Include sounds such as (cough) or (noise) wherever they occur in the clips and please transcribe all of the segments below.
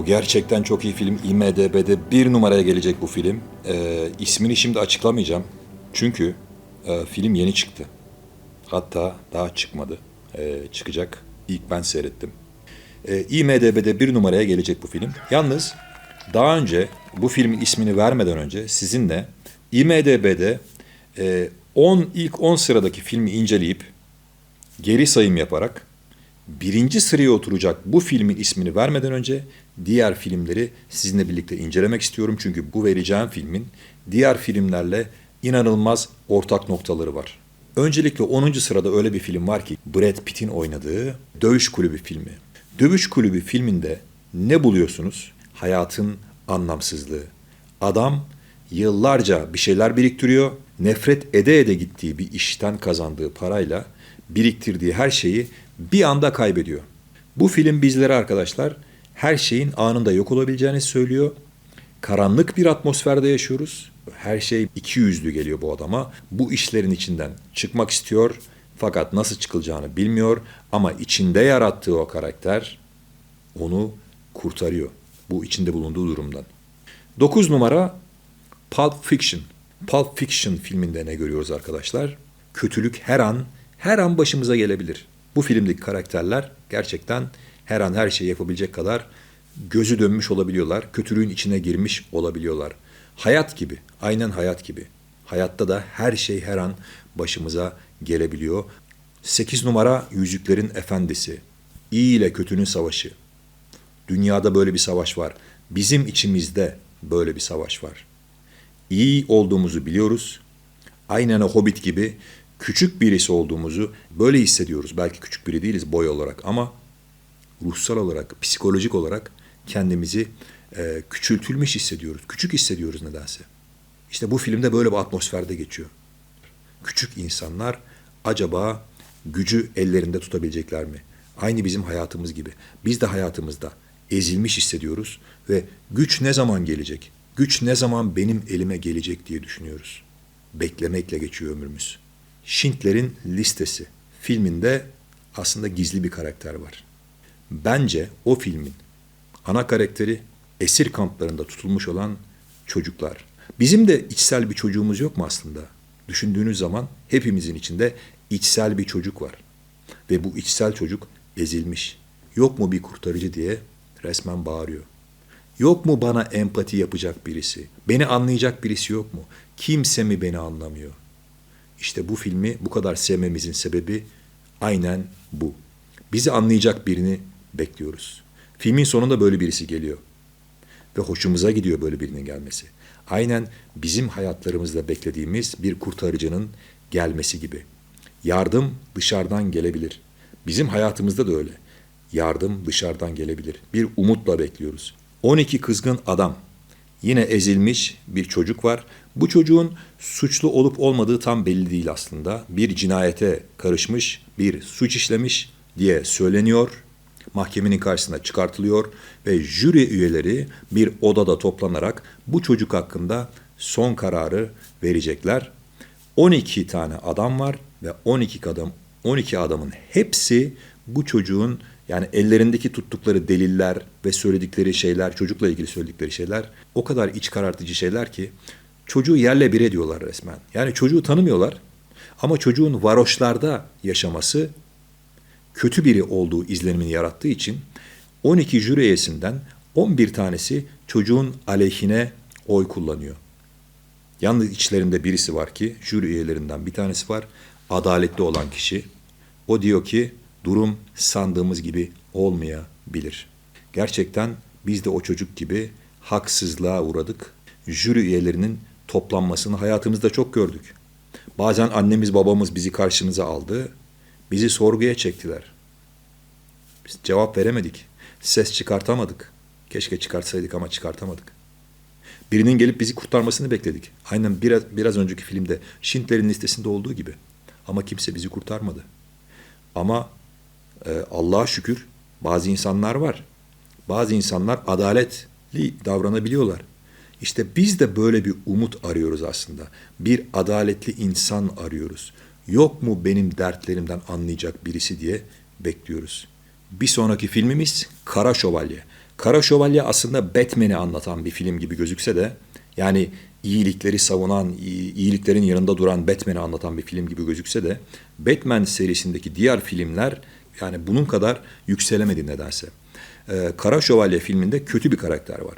O gerçekten çok iyi film. IMDB'de bir numaraya gelecek bu film. Ee, ismini şimdi açıklamayacağım. Çünkü e, film yeni çıktı. Hatta daha çıkmadı. Ee, çıkacak. İlk ben seyrettim. Ee, IMDB'de bir numaraya gelecek bu film. Yalnız daha önce bu filmin ismini vermeden önce sizinle IMDB'de e, 10 ilk 10 sıradaki filmi inceleyip geri sayım yaparak birinci sıraya oturacak bu filmin ismini vermeden önce diğer filmleri sizinle birlikte incelemek istiyorum. Çünkü bu vereceğim filmin diğer filmlerle inanılmaz ortak noktaları var. Öncelikle 10. sırada öyle bir film var ki Brad Pitt'in oynadığı Dövüş Kulübü filmi. Dövüş Kulübü filminde ne buluyorsunuz? Hayatın anlamsızlığı. Adam yıllarca bir şeyler biriktiriyor. Nefret ede ede gittiği bir işten kazandığı parayla biriktirdiği her şeyi bir anda kaybediyor. Bu film bizlere arkadaşlar her şeyin anında yok olabileceğini söylüyor. Karanlık bir atmosferde yaşıyoruz. Her şey iki yüzlü geliyor bu adama. Bu işlerin içinden çıkmak istiyor fakat nasıl çıkılacağını bilmiyor ama içinde yarattığı o karakter onu kurtarıyor bu içinde bulunduğu durumdan. 9 numara Pulp Fiction. Pulp Fiction filminde ne görüyoruz arkadaşlar? Kötülük her an, her an başımıza gelebilir. Bu filmdeki karakterler gerçekten her an her şeyi yapabilecek kadar gözü dönmüş olabiliyorlar. Kötülüğün içine girmiş olabiliyorlar. Hayat gibi, aynen hayat gibi. Hayatta da her şey her an başımıza gelebiliyor. 8 numara Yüzüklerin Efendisi. İyi ile kötünün savaşı. Dünyada böyle bir savaş var. Bizim içimizde böyle bir savaş var. İyi olduğumuzu biliyoruz. Aynen o Hobbit gibi küçük birisi olduğumuzu böyle hissediyoruz. Belki küçük biri değiliz boy olarak ama ruhsal olarak, psikolojik olarak kendimizi e, küçültülmüş hissediyoruz. Küçük hissediyoruz nedense. İşte bu filmde böyle bir atmosferde geçiyor. Küçük insanlar acaba gücü ellerinde tutabilecekler mi? Aynı bizim hayatımız gibi. Biz de hayatımızda ezilmiş hissediyoruz ve güç ne zaman gelecek? Güç ne zaman benim elime gelecek diye düşünüyoruz. Beklemekle geçiyor ömrümüz. Schindler'in Listesi filminde aslında gizli bir karakter var. Bence o filmin ana karakteri esir kamplarında tutulmuş olan çocuklar. Bizim de içsel bir çocuğumuz yok mu aslında? Düşündüğünüz zaman hepimizin içinde içsel bir çocuk var. Ve bu içsel çocuk ezilmiş. Yok mu bir kurtarıcı diye resmen bağırıyor. Yok mu bana empati yapacak birisi? Beni anlayacak birisi yok mu? Kimse mi beni anlamıyor? İşte bu filmi bu kadar sevmemizin sebebi aynen bu. Bizi anlayacak birini bekliyoruz. Filmin sonunda böyle birisi geliyor. Ve hoşumuza gidiyor böyle birinin gelmesi. Aynen bizim hayatlarımızda beklediğimiz bir kurtarıcının gelmesi gibi. Yardım dışarıdan gelebilir. Bizim hayatımızda da öyle. Yardım dışarıdan gelebilir. Bir umutla bekliyoruz. 12 kızgın adam. Yine ezilmiş bir çocuk var. Bu çocuğun suçlu olup olmadığı tam belli değil aslında. Bir cinayete karışmış, bir suç işlemiş diye söyleniyor. Mahkemenin karşısına çıkartılıyor ve jüri üyeleri bir odada toplanarak bu çocuk hakkında son kararı verecekler. 12 tane adam var ve 12 adam 12 adamın hepsi bu çocuğun yani ellerindeki tuttukları deliller ve söyledikleri şeyler, çocukla ilgili söyledikleri şeyler o kadar iç karartıcı şeyler ki çocuğu yerle bir ediyorlar resmen. Yani çocuğu tanımıyorlar ama çocuğun varoşlarda yaşaması kötü biri olduğu izlenimini yarattığı için 12 jüri üyesinden 11 tanesi çocuğun aleyhine oy kullanıyor. Yalnız içlerinde birisi var ki jüri üyelerinden bir tanesi var. Adaletli olan kişi. O diyor ki durum sandığımız gibi olmayabilir. Gerçekten biz de o çocuk gibi haksızlığa uğradık. Jüri üyelerinin toplanmasını hayatımızda çok gördük. Bazen annemiz babamız bizi karşımıza aldı. Bizi sorguya çektiler. Biz cevap veremedik. Ses çıkartamadık. Keşke çıkartsaydık ama çıkartamadık. Birinin gelip bizi kurtarmasını bekledik. Aynen biraz, biraz önceki filmde Schindler'in listesinde olduğu gibi. Ama kimse bizi kurtarmadı. Ama e, Allah'a şükür bazı insanlar var. Bazı insanlar adaletli davranabiliyorlar. İşte biz de böyle bir umut arıyoruz aslında. Bir adaletli insan arıyoruz. Yok mu benim dertlerimden anlayacak birisi diye bekliyoruz. Bir sonraki filmimiz Kara Şövalye. Kara Şövalye aslında Batman'i anlatan bir film gibi gözükse de yani iyilikleri savunan, iyi- iyiliklerin yanında duran Batman'i anlatan bir film gibi gözükse de Batman serisindeki diğer filmler yani bunun kadar yükselemedi nedense. Ee, Kara Şövalye filminde kötü bir karakter var.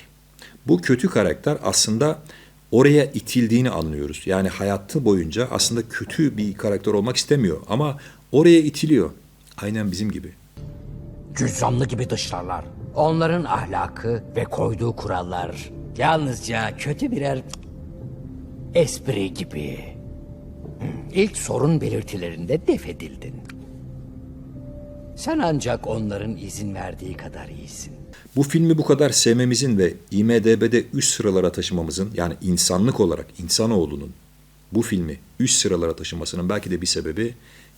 Bu kötü karakter aslında oraya itildiğini anlıyoruz. Yani hayatı boyunca aslında kötü bir karakter olmak istemiyor ama oraya itiliyor. Aynen bizim gibi. cüzzamlı gibi dışlarlar. Onların ahlakı ve koyduğu kurallar yalnızca kötü birer espri gibi. İlk sorun belirtilerinde def edildin. Sen ancak onların izin verdiği kadar iyisin. Bu filmi bu kadar sevmemizin ve IMDB'de üst sıralara taşımamızın yani insanlık olarak insanoğlunun bu filmi üst sıralara taşımasının belki de bir sebebi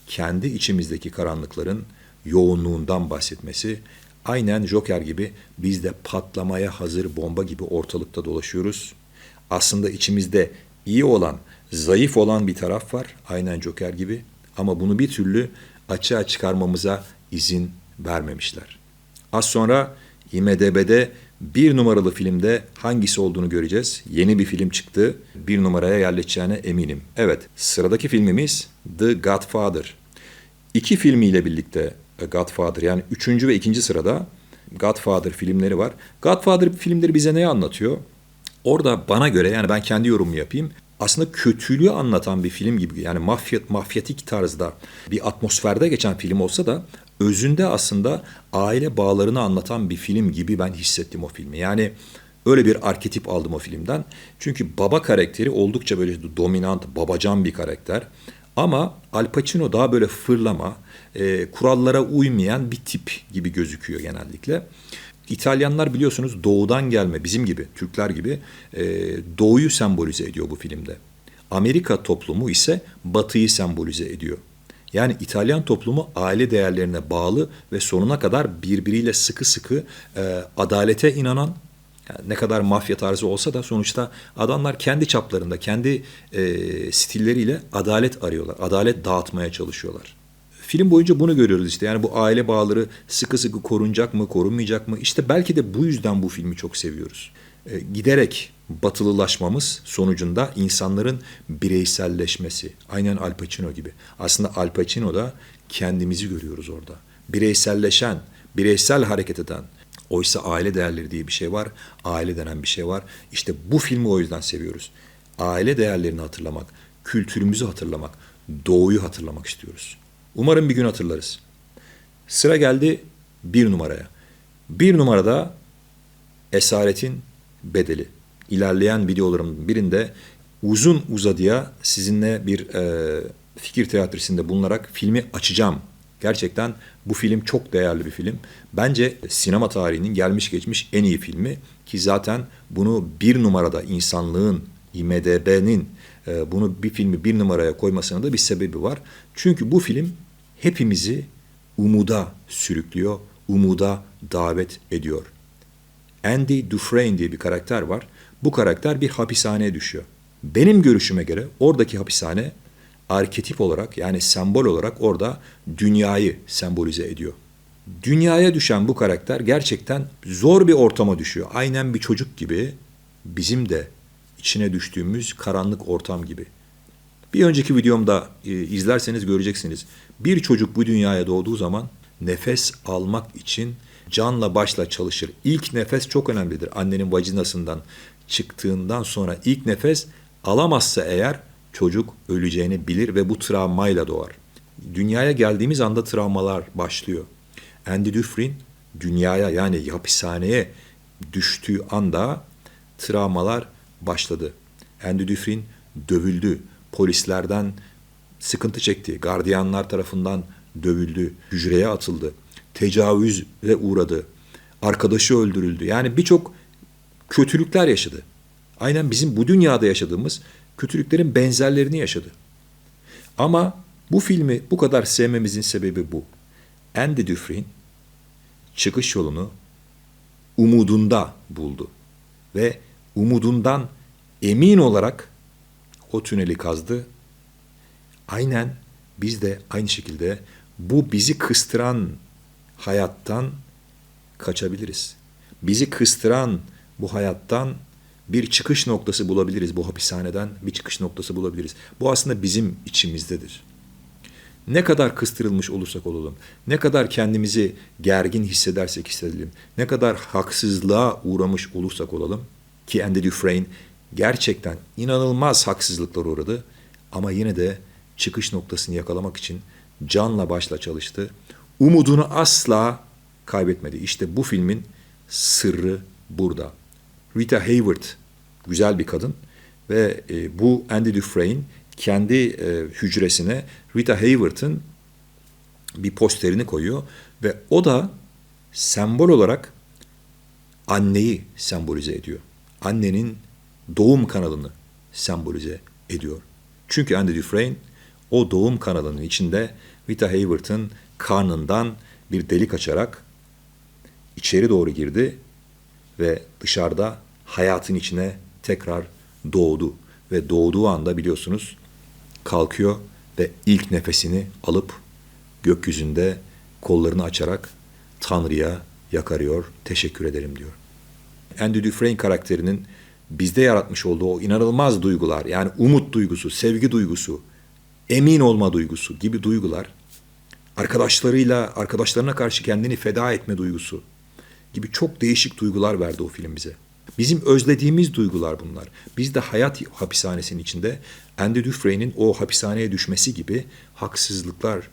kendi içimizdeki karanlıkların yoğunluğundan bahsetmesi. Aynen Joker gibi biz de patlamaya hazır bomba gibi ortalıkta dolaşıyoruz. Aslında içimizde iyi olan, zayıf olan bir taraf var. Aynen Joker gibi. Ama bunu bir türlü açığa çıkarmamıza izin vermemişler. Az sonra IMDB'de bir numaralı filmde hangisi olduğunu göreceğiz. Yeni bir film çıktı. Bir numaraya yerleşeceğine eminim. Evet, sıradaki filmimiz The Godfather. İki filmiyle birlikte Godfather yani üçüncü ve ikinci sırada Godfather filmleri var. Godfather filmleri bize neyi anlatıyor? Orada bana göre yani ben kendi yorumumu yapayım. Aslında kötülüğü anlatan bir film gibi yani mafya, mafyatik tarzda bir atmosferde geçen film olsa da özünde aslında aile bağlarını anlatan bir film gibi ben hissettim o filmi. Yani öyle bir arketip aldım o filmden. Çünkü baba karakteri oldukça böyle dominant, babacan bir karakter. Ama Al Pacino daha böyle fırlama, e, kurallara uymayan bir tip gibi gözüküyor genellikle. İtalyanlar biliyorsunuz doğudan gelme bizim gibi Türkler gibi e, doğuyu sembolize ediyor bu filmde. Amerika toplumu ise batıyı sembolize ediyor. Yani İtalyan toplumu aile değerlerine bağlı ve sonuna kadar birbiriyle sıkı sıkı e, adalete inanan yani ne kadar mafya tarzı olsa da sonuçta adamlar kendi çaplarında, kendi e, stilleriyle adalet arıyorlar. Adalet dağıtmaya çalışıyorlar. Film boyunca bunu görüyoruz işte. Yani bu aile bağları sıkı sıkı korunacak mı, korunmayacak mı? İşte belki de bu yüzden bu filmi çok seviyoruz. E, giderek batılılaşmamız sonucunda insanların bireyselleşmesi. Aynen Al Pacino gibi. Aslında Al Pacino'da kendimizi görüyoruz orada. Bireyselleşen, bireysel hareket eden. Oysa aile değerleri diye bir şey var. Aile denen bir şey var. İşte bu filmi o yüzden seviyoruz. Aile değerlerini hatırlamak, kültürümüzü hatırlamak, doğuyu hatırlamak istiyoruz. Umarım bir gün hatırlarız. Sıra geldi bir numaraya. Bir numarada Esaretin Bedeli. İlerleyen videolarımın birinde uzun uzadıya sizinle bir e, fikir teatrisinde bulunarak filmi açacağım. Gerçekten bu film çok değerli bir film. Bence sinema tarihinin gelmiş geçmiş en iyi filmi ki zaten bunu bir numarada insanlığın, IMDB'nin e, bunu bir filmi bir numaraya koymasına da bir sebebi var. Çünkü bu film hepimizi umuda sürüklüyor, umuda davet ediyor. Andy Dufresne diye bir karakter var. Bu karakter bir hapishaneye düşüyor. Benim görüşüme göre oradaki hapishane arketip olarak yani sembol olarak orada dünyayı sembolize ediyor. Dünyaya düşen bu karakter gerçekten zor bir ortama düşüyor. Aynen bir çocuk gibi bizim de içine düştüğümüz karanlık ortam gibi. Bir önceki videomda e, izlerseniz göreceksiniz. Bir çocuk bu dünyaya doğduğu zaman nefes almak için canla başla çalışır. İlk nefes çok önemlidir. Annenin vajinasından çıktığından sonra ilk nefes alamazsa eğer çocuk öleceğini bilir ve bu travmayla doğar. Dünyaya geldiğimiz anda travmalar başlıyor. Andy Dufresne dünyaya yani hapishaneye düştüğü anda travmalar başladı. Andy Dufresne dövüldü. Polislerden sıkıntı çekti. Gardiyanlar tarafından dövüldü. Hücreye atıldı. Tecavüze uğradı. Arkadaşı öldürüldü. Yani birçok kötülükler yaşadı. Aynen bizim bu dünyada yaşadığımız kötülüklerin benzerlerini yaşadı. Ama bu filmi bu kadar sevmemizin sebebi bu. Andy Dufresne çıkış yolunu umudunda buldu. Ve umudundan emin olarak o tüneli kazdı. Aynen biz de aynı şekilde bu bizi kıstıran hayattan kaçabiliriz. bizi kıstıran bu hayattan bir çıkış noktası bulabiliriz. Bu hapishaneden bir çıkış noktası bulabiliriz. Bu aslında bizim içimizdedir. Ne kadar kıstırılmış olursak olalım, ne kadar kendimizi gergin hissedersek hissedelim, ne kadar haksızlığa uğramış olursak olalım ki Andy Dufresne gerçekten inanılmaz haksızlıklar uğradı ama yine de çıkış noktasını yakalamak için canla başla çalıştı. Umudunu asla kaybetmedi. İşte bu filmin sırrı burada. Rita Hayworth güzel bir kadın ve e, bu Andy Dufresne kendi e, hücresine Rita Hayworth'ın bir posterini koyuyor ve o da sembol olarak anneyi sembolize ediyor. Annenin doğum kanalını sembolize ediyor. Çünkü Andy Dufresne o doğum kanalının içinde Rita Hayworth'ın karnından bir delik açarak içeri doğru girdi ve dışarıda hayatın içine tekrar doğdu. Ve doğduğu anda biliyorsunuz kalkıyor ve ilk nefesini alıp gökyüzünde kollarını açarak Tanrı'ya yakarıyor, teşekkür ederim diyor. Andy Dufresne karakterinin bizde yaratmış olduğu o inanılmaz duygular, yani umut duygusu, sevgi duygusu, emin olma duygusu gibi duygular, arkadaşlarıyla, arkadaşlarına karşı kendini feda etme duygusu gibi çok değişik duygular verdi o film bize. Bizim özlediğimiz duygular bunlar. Biz de hayat hapishanesinin içinde Andy Dufresne'in o hapishaneye düşmesi gibi haksızlıklar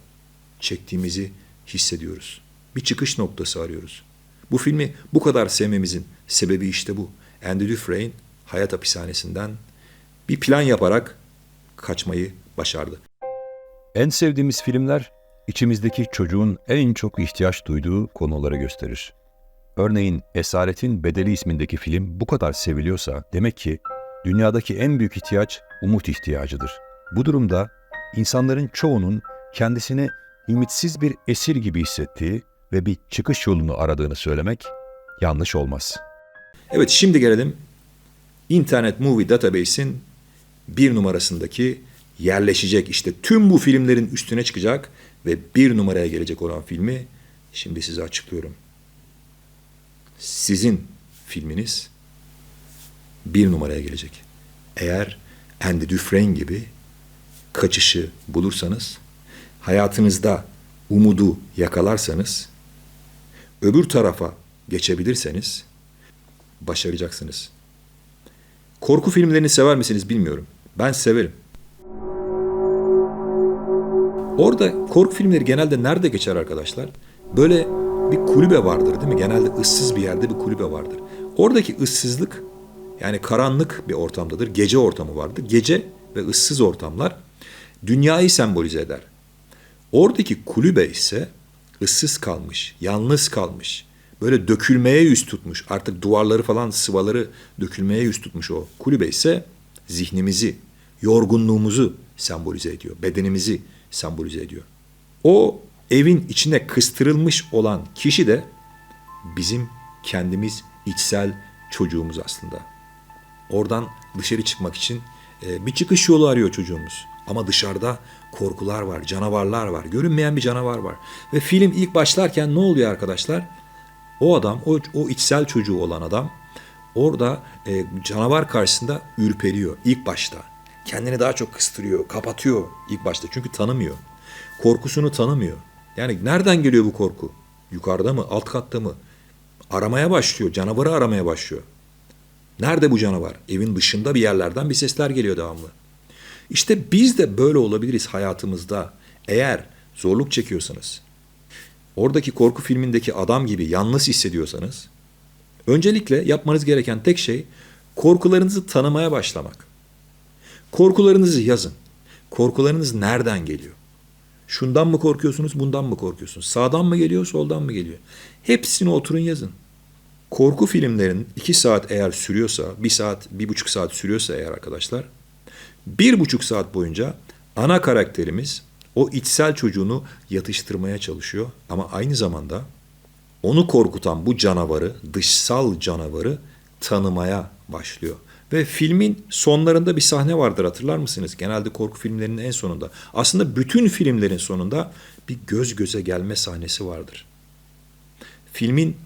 çektiğimizi hissediyoruz. Bir çıkış noktası arıyoruz. Bu filmi bu kadar sevmemizin sebebi işte bu. Andy Dufresne hayat hapishanesinden bir plan yaparak kaçmayı başardı. En sevdiğimiz filmler içimizdeki çocuğun en çok ihtiyaç duyduğu konuları gösterir. Örneğin Esaretin Bedeli ismindeki film bu kadar seviliyorsa demek ki dünyadaki en büyük ihtiyaç umut ihtiyacıdır. Bu durumda insanların çoğunun kendisini ümitsiz bir esir gibi hissettiği ve bir çıkış yolunu aradığını söylemek yanlış olmaz. Evet şimdi gelelim Internet Movie Database'in bir numarasındaki yerleşecek işte tüm bu filmlerin üstüne çıkacak ve bir numaraya gelecek olan filmi şimdi size açıklıyorum. Sizin filminiz bir numaraya gelecek. Eğer Andy Dufresne gibi kaçışı bulursanız, hayatınızda umudu yakalarsanız, öbür tarafa geçebilirseniz başaracaksınız. Korku filmlerini sever misiniz bilmiyorum. Ben severim. Orada korku filmleri genelde nerede geçer arkadaşlar? Böyle bir kulübe vardır değil mi? Genelde ıssız bir yerde bir kulübe vardır. Oradaki ıssızlık yani karanlık bir ortamdadır. Gece ortamı vardır. Gece ve ıssız ortamlar dünyayı sembolize eder. Oradaki kulübe ise ıssız kalmış, yalnız kalmış. Böyle dökülmeye yüz tutmuş. Artık duvarları falan sıvaları dökülmeye yüz tutmuş o. Kulübe ise zihnimizi, yorgunluğumuzu sembolize ediyor. Bedenimizi sembolize ediyor. O evin içine kıstırılmış olan kişi de bizim kendimiz içsel çocuğumuz aslında. Oradan dışarı çıkmak için e, bir çıkış yolu arıyor çocuğumuz. Ama dışarıda korkular var, canavarlar var, görünmeyen bir canavar var. Ve film ilk başlarken ne oluyor arkadaşlar? O adam, o, o içsel çocuğu olan adam orada e, canavar karşısında ürperiyor ilk başta. Kendini daha çok kıstırıyor, kapatıyor ilk başta çünkü tanımıyor. Korkusunu tanımıyor. Yani nereden geliyor bu korku? Yukarıda mı, alt katta mı? Aramaya başlıyor, canavarı aramaya başlıyor. Nerede bu canavar? Evin dışında bir yerlerden bir sesler geliyor devamlı. İşte biz de böyle olabiliriz hayatımızda. Eğer zorluk çekiyorsanız, oradaki korku filmindeki adam gibi yalnız hissediyorsanız, öncelikle yapmanız gereken tek şey korkularınızı tanımaya başlamak. Korkularınızı yazın. Korkularınız nereden geliyor? Şundan mı korkuyorsunuz, bundan mı korkuyorsunuz? Sağdan mı geliyor, soldan mı geliyor? Hepsini oturun yazın. Korku filmlerin iki saat eğer sürüyorsa, bir saat, bir buçuk saat sürüyorsa eğer arkadaşlar, bir buçuk saat boyunca ana karakterimiz o içsel çocuğunu yatıştırmaya çalışıyor. Ama aynı zamanda onu korkutan bu canavarı, dışsal canavarı tanımaya başlıyor. Ve filmin sonlarında bir sahne vardır hatırlar mısınız? Genelde korku filmlerinin en sonunda. Aslında bütün filmlerin sonunda bir göz göze gelme sahnesi vardır. Filmin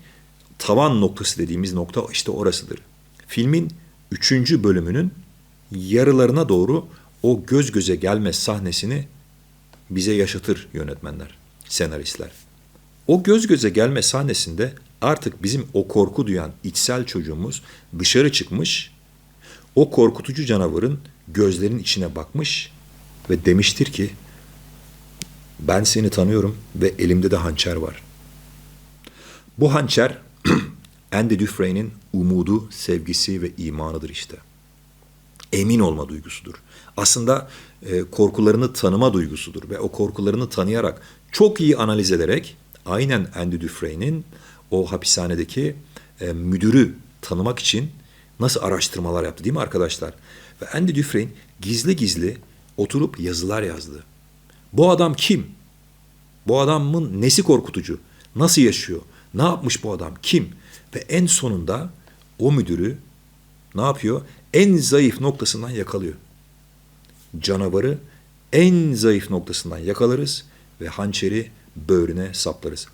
tavan noktası dediğimiz nokta işte orasıdır. Filmin üçüncü bölümünün yarılarına doğru o göz göze gelme sahnesini bize yaşatır yönetmenler, senaristler. O göz göze gelme sahnesinde artık bizim o korku duyan içsel çocuğumuz dışarı çıkmış, o korkutucu canavarın gözlerinin içine bakmış ve demiştir ki ben seni tanıyorum ve elimde de hançer var. Bu hançer (clears throat) Andy Dufresne'in umudu, sevgisi ve imanıdır işte. Emin olma duygusudur. Aslında e, korkularını tanıma duygusudur ve o korkularını tanıyarak çok iyi analiz ederek aynen Andy Dufresne'in o hapishanedeki e, müdürü tanımak için nasıl araştırmalar yaptı değil mi arkadaşlar? Ve Andy Dufresne gizli gizli oturup yazılar yazdı. Bu adam kim? Bu adamın nesi korkutucu? Nasıl yaşıyor? Ne yapmış bu adam? Kim? Ve en sonunda o müdürü ne yapıyor? En zayıf noktasından yakalıyor. Canavarı en zayıf noktasından yakalarız ve hançeri böğrüne saplarız.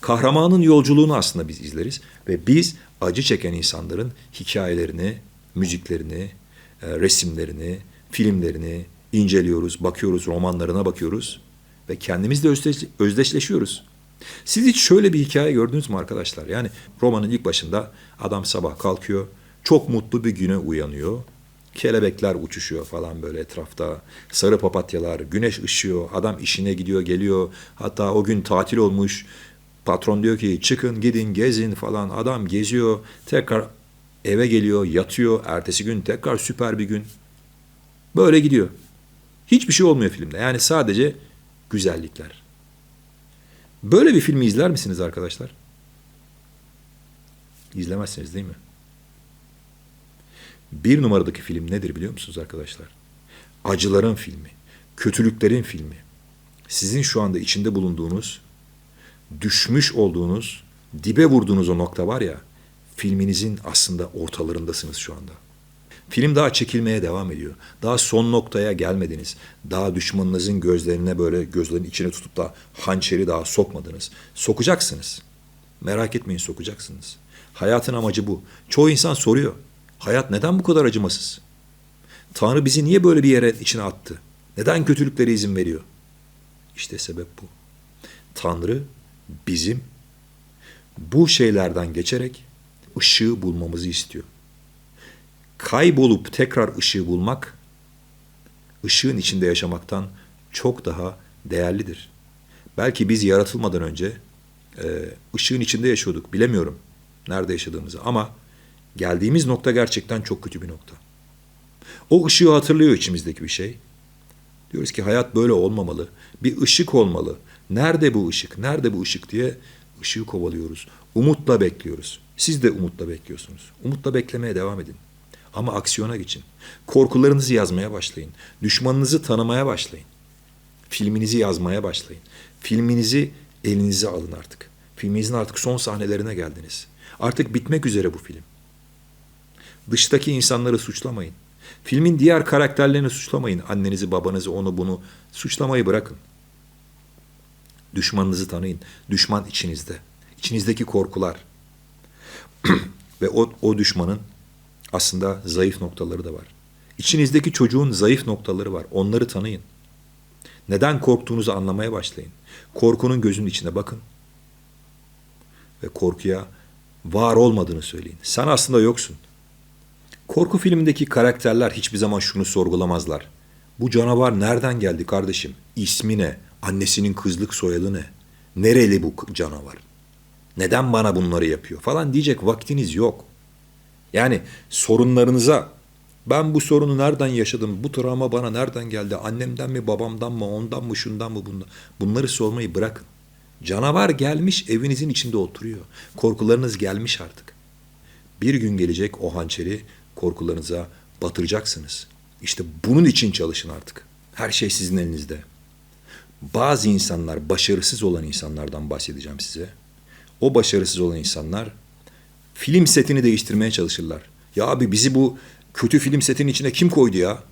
Kahramanın yolculuğunu aslında biz izleriz ve biz acı çeken insanların hikayelerini, müziklerini, e, resimlerini, filmlerini inceliyoruz, bakıyoruz, romanlarına bakıyoruz ve kendimizle özdeş- özdeşleşiyoruz. Siz hiç şöyle bir hikaye gördünüz mü arkadaşlar? Yani romanın ilk başında adam sabah kalkıyor, çok mutlu bir güne uyanıyor. Kelebekler uçuşuyor falan böyle etrafta. Sarı papatyalar, güneş ışıyor. Adam işine gidiyor, geliyor. Hatta o gün tatil olmuş. Patron diyor ki çıkın gidin gezin falan. Adam geziyor. Tekrar eve geliyor, yatıyor. Ertesi gün tekrar süper bir gün. Böyle gidiyor. Hiçbir şey olmuyor filmde. Yani sadece güzellikler. Böyle bir filmi izler misiniz arkadaşlar? İzlemezsiniz değil mi? Bir numaradaki film nedir biliyor musunuz arkadaşlar? Acıların filmi, kötülüklerin filmi. Sizin şu anda içinde bulunduğunuz, düşmüş olduğunuz, dibe vurduğunuz o nokta var ya, filminizin aslında ortalarındasınız şu anda. Film daha çekilmeye devam ediyor. Daha son noktaya gelmediniz. Daha düşmanınızın gözlerine böyle gözlerin içine tutup da hançeri daha sokmadınız. Sokacaksınız. Merak etmeyin sokacaksınız. Hayatın amacı bu. Çoğu insan soruyor. Hayat neden bu kadar acımasız? Tanrı bizi niye böyle bir yere içine attı? Neden kötülüklere izin veriyor? İşte sebep bu. Tanrı bizim bu şeylerden geçerek ışığı bulmamızı istiyor. Kaybolup tekrar ışığı bulmak, ışığın içinde yaşamaktan çok daha değerlidir. Belki biz yaratılmadan önce ışığın içinde yaşıyorduk. Bilemiyorum nerede yaşadığımızı ama geldiğimiz nokta gerçekten çok kötü bir nokta. O ışığı hatırlıyor içimizdeki bir şey. Diyoruz ki hayat böyle olmamalı. Bir ışık olmalı. Nerede bu ışık? Nerede bu ışık diye ışığı kovalıyoruz. Umutla bekliyoruz. Siz de umutla bekliyorsunuz. Umutla beklemeye devam edin. Ama aksiyona geçin. Korkularınızı yazmaya başlayın. Düşmanınızı tanımaya başlayın. Filminizi yazmaya başlayın. Filminizi elinize alın artık. Filminizin artık son sahnelerine geldiniz. Artık bitmek üzere bu film. Dıştaki insanları suçlamayın. Filmin diğer karakterlerini suçlamayın. Annenizi, babanızı, onu bunu suçlamayı bırakın. Düşmanınızı tanıyın. Düşman içinizde. İçinizdeki korkular. (clears throat) Ve o, o düşmanın aslında zayıf noktaları da var. İçinizdeki çocuğun zayıf noktaları var. Onları tanıyın. Neden korktuğunuzu anlamaya başlayın. Korkunun gözünün içine bakın. Ve korkuya var olmadığını söyleyin. Sen aslında yoksun. Korku filmindeki karakterler hiçbir zaman şunu sorgulamazlar. Bu canavar nereden geldi kardeşim? İsmi ne? Annesinin kızlık soyadı ne? Nereli bu canavar? Neden bana bunları yapıyor falan diyecek vaktiniz yok. Yani sorunlarınıza ben bu sorunu nereden yaşadım? Bu travma bana nereden geldi? Annemden mi, babamdan mı, ondan mı, şundan mı, bundan? Bunları sormayı bırakın. Canavar gelmiş evinizin içinde oturuyor. Korkularınız gelmiş artık. Bir gün gelecek o hançeri korkularınıza batıracaksınız. İşte bunun için çalışın artık. Her şey sizin elinizde. Bazı insanlar, başarısız olan insanlardan bahsedeceğim size. O başarısız olan insanlar film setini değiştirmeye çalışırlar. Ya abi bizi bu kötü film setinin içine kim koydu ya?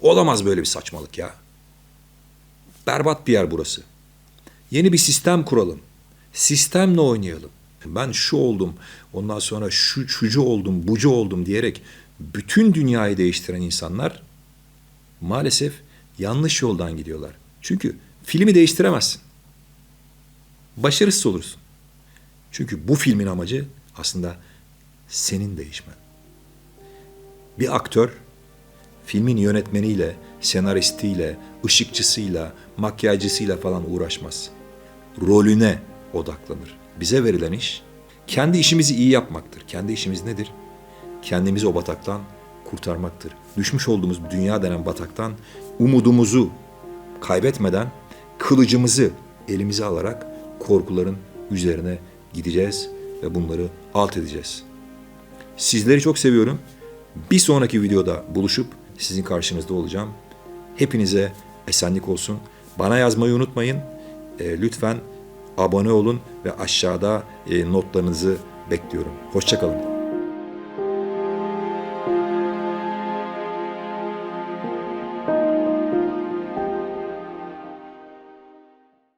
Olamaz böyle bir saçmalık ya. Berbat bir yer burası. Yeni bir sistem kuralım. Sistemle oynayalım. Ben şu oldum, ondan sonra şu şucu oldum, bucu oldum diyerek bütün dünyayı değiştiren insanlar maalesef yanlış yoldan gidiyorlar. Çünkü filmi değiştiremezsin. Başarısız olursun. Çünkü bu filmin amacı aslında senin değişmen. Bir aktör filmin yönetmeniyle, senaristiyle, ışıkçısıyla, makyajcısıyla falan uğraşmaz. Rolüne odaklanır. Bize verilen iş kendi işimizi iyi yapmaktır. Kendi işimiz nedir? Kendimizi o bataktan kurtarmaktır. Düşmüş olduğumuz dünya denen bataktan umudumuzu kaybetmeden kılıcımızı elimize alarak korkuların üzerine gideceğiz ve bunları alt edeceğiz. Sizleri çok seviyorum. Bir sonraki videoda buluşup sizin karşınızda olacağım. Hepinize esenlik olsun. Bana yazmayı unutmayın. E, lütfen abone olun ve aşağıda e, notlarınızı bekliyorum. Hoşçakalın.